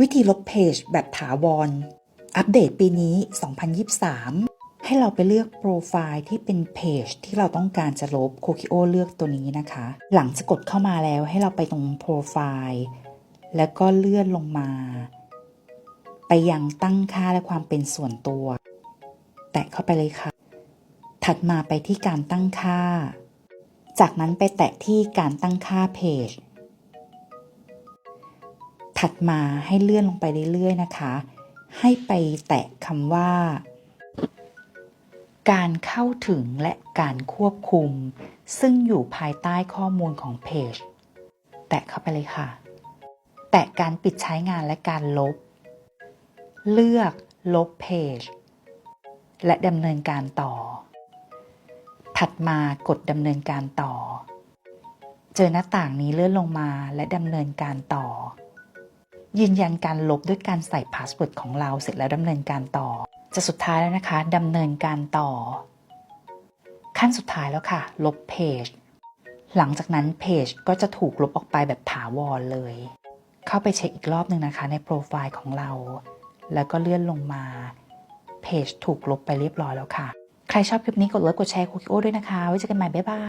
วิธีลบเพจแบบถาวร อัปเดตปีนี้ 2023 ให้เราไปเลือกโปรไฟล์ที่เป็นเพจที่เราต้องการจะลบโคคิโอเลือกตัวนี้นะคะ หลังจะกดเข้ามาแล้วให้เราไปตรงโปรไฟล์แล้วก็เลื่อนลงมา ไปยังตั้งค่าและความเป็นส่วนตัว แตะเข้าไปเลยค่ะ ถัดมาไปที่การตั้งค่า จากนั้นไปแตะที่การตั้งค่าเพจ ถัดมาให้เลื่อนลงไปเรื่อยๆนะคะ ให้ไปแตะคำว่า การเข้าถึงและการควบคุม ซึ่งอยู่ภายใต้ข้อมูลของเพจ แตะเข้าไปเลยค่ะ แตะการปิดใช้งานและการลบ เลือกลบเพจ และดำเนินการต่อ ถัดมากดดำเนินการต่อ เจอหน้าต่างนี้เลื่อนลงมาและดำเนินการต่อ ยืนยันการลบด้วยการใส่พาสเวิร์ดของเราเสร็จแล้วดำเนินการต่อ จะสุดท้ายแล้วนะคะดำเนินการต่อ ขั้นสุดท้ายแล้วค่ะ ลบเพจหลังจากนั้นเพจก็จะถูกลบออกไปแบบถาวรเลย เข้าไปเช็คอีกรอบหนึ่งนะคะ ในโปรไฟล์ของเรา แล้วก็เลื่อนลงมาเพจถูกลบไปเรียบร้อยแล้วค่ะ ใครชอบคลิปนี้กดไลค์กดแชร์คุกโอด้วยนะคะ ไว้เจอกันใหม่บ๊ายบาย